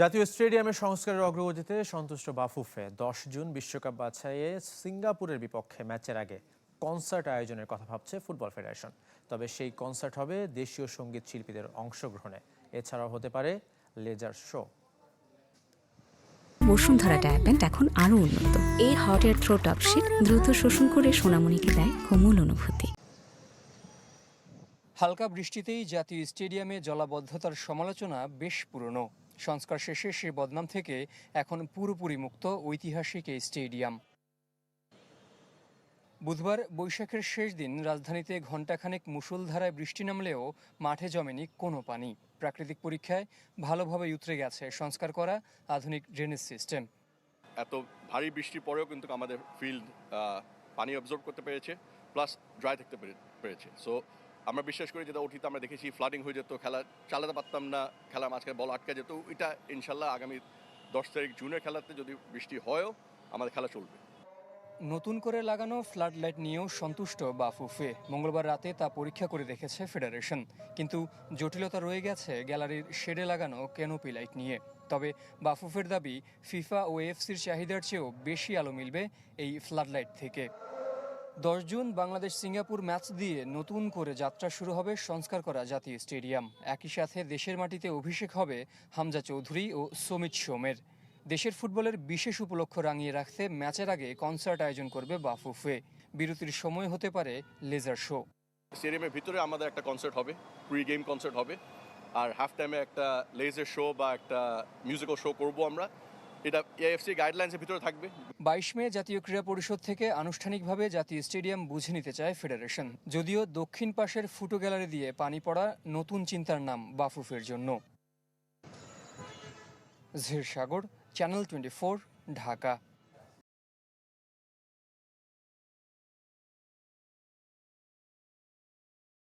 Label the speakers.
Speaker 1: জাতীয় স্টেডিয়ামের সংস্কারের অগ্রগতিতে সন্তুষ্ট বাফুফে দশ জুন বিশ্বকাপ বাছাইয়ে সিঙ্গাপুরের বিপক্ষে ম্যাচের আগে কনসার্ট আয়োজনের কথা ভাবছে ফুটবল ফেডারেশন। তবে সেই কনসার্ট হবে দেশীয় সংগীত শিল্পীদের অংশগ্রহণে। এছাড়াও হতে পারে লেজার শো।
Speaker 2: বসুন্ধরা ডায়াপেন্ট এখন আরও উন্নত। এই hot air throw top sheet দ্রুত শোষণ করে সোনামণিকে দেয় কোমল অনুভূতি।
Speaker 3: হালকা বৃষ্টিতেই জাতীয় স্টেডিয়ামে জলাবদ্ধতার সমালোচনা বেশ পুরনো। সংস্কার শেষে সে বদনাম থেকে এখন পুরোপুরি মুক্ত ঐতিহাসিক এই স্টেডিয়াম। বুধবার বৈশাখের শেষ দিন রাজধানীতে ঘণ্টাখানেক মুষলধারায় বৃষ্টি নামলেও মাঠে জমেনি কোনো পানি। প্রাকৃতিক পরীক্ষায় ভালোভাবে উতরে গেছে সংস্কার করা আধুনিক ড্রেনেজ সিস্টেম।
Speaker 4: এত ভারী বৃষ্টির পরেও কিন্তু আমাদের ফিল্ড পানি অবজর্ভ করতে পেরেছে, প্লাস ড্রাই থাকতে পেরে- পেরেছে। সো আমরা বিশ্বাস করি যেটা অতীতে আমরা দেখেছি ফ্লাডিং হয়ে যেত, খেলা চালাতে পারতাম না খেলার মাঝখানে বল আটকে যেত এটা ইনশাল্লাহ আগামী দশ তারিখ জুনের খেলাতে যদি বৃষ্টি হয়ও আমাদের খেলা চলবে।
Speaker 3: নতুন করে লাগানো ফ্লাড লাইট নিয়েও সন্তুষ্ট বাফুফে। মঙ্গলবার রাতে তা পরীক্ষা করে দেখেছে ফেডারেশন। কিন্তু জটিলতা রয়ে গেছে গ্যালারির শেডে লাগানো ক্যানোপি লাইট নিয়ে। তবে বাফুফের দাবি ফিফা ও এফসির চাহিদার চেয়েও বেশি আলো মিলবে এই ফ্লাড লাইট থেকে। দশ জুন বাংলাদেশ সিঙ্গাপুর ম্যাচ দিয়ে নতুন করে যাত্রা শুরু হবে সংস্কার করা জাতীয় স্টেডিয়াম। একই সাথে দেশের মাটিতে অভিষেক হবে হামজা চৌধুরী ও সমিত সোমের। দেশের ফুটবলের বিশেষ উপলক্ষ রাঙিয়ে রাখতে ম্যাচের আগে কনসার্ট আয়োজন করবে বাফুফে। বিরতির সময় হতে পারে লেজার শো।
Speaker 4: স্টেডিয়ামের ভিতরে আমাদের একটা কনসার্ট হবে প্রি গেম কনসার্ট হবে। আর হাফ টাইমে একটা লেজার শো বা একটা মিউজিক্যাল শো করব আমরা। এটা এএফসি গাইডলাইন্সের ভিতরে থাকবে।
Speaker 3: বাইশ মে জাতীয় ক্রীড়া পরিষদ থেকে আনুষ্ঠানিকভাবে জাতীয় স্টেডিয়াম বুঝে নিতে চায় ফেডারেশন। যদিও দক্ষিণ পাশের ফুটো গ্যালারি দিয়ে পানি পড়া নতুন চিন্তার নাম বাফুফের জন্য। ঝির সাগর, চ্যানেল টোয়েন্টি ঢাকা।